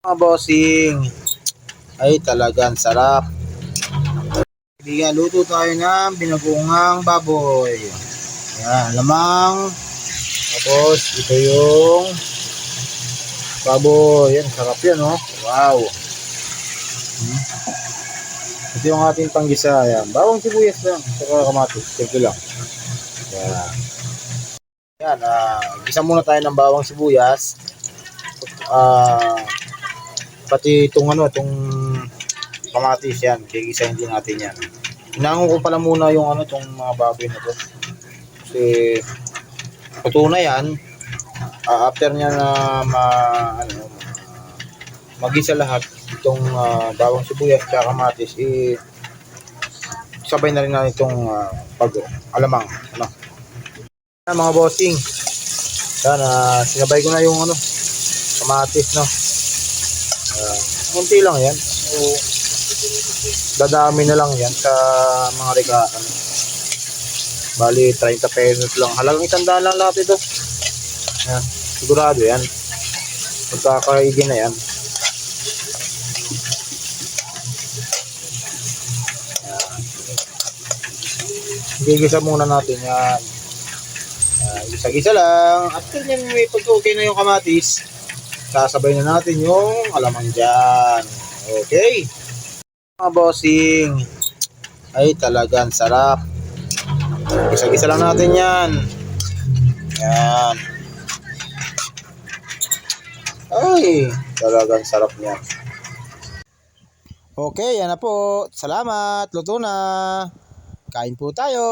Mga bossing, ay talagang sarap. Kaibigan, luto tayo ng binagungang baboy. Yan, lamang. Tapos, ito yung baboy. Yan, sarap yan, oh. Wow. Hmm. Ito yung ating panggisa. Yan, bawang sibuyas lang. Saka kamatis. Ito lang. Yan. Yan, ah, gisa muna tayo ng bawang sibuyas. Ah, pati itong ano, itong kamatis yan, gigisahin din natin yan. Inangon ko pala muna yung ano, itong mga baboy na to. Kasi, na yan, ah, after niya na ma, ano, magisa lahat, itong ah, bawang sibuyas at kamatis, eh, sabay na rin natin itong ah, pag, alamang, ano. Mga bossing, yan, ah, sinabay ko na yung ano, kamatis, no. Uh, kunti lang yan. So, dadami na lang yan sa mga rekaan. Bali, 30 pesos lang. Halagang itandaan lang lahat ito. Yan. Sigurado yan. Magkakaigin na yan. Gigisa muna natin yan. Yan, Gisa-gisa lang. At yan, may pag-okay na yung kamatis sasabay na natin yung alamang dyan. Okay. Mga bossing, ay talagang sarap. Gisa-gisa lang natin yan. Yan. Ay, talagang sarap niya. Okay, yan na po. Salamat. Luto na. Kain po tayo.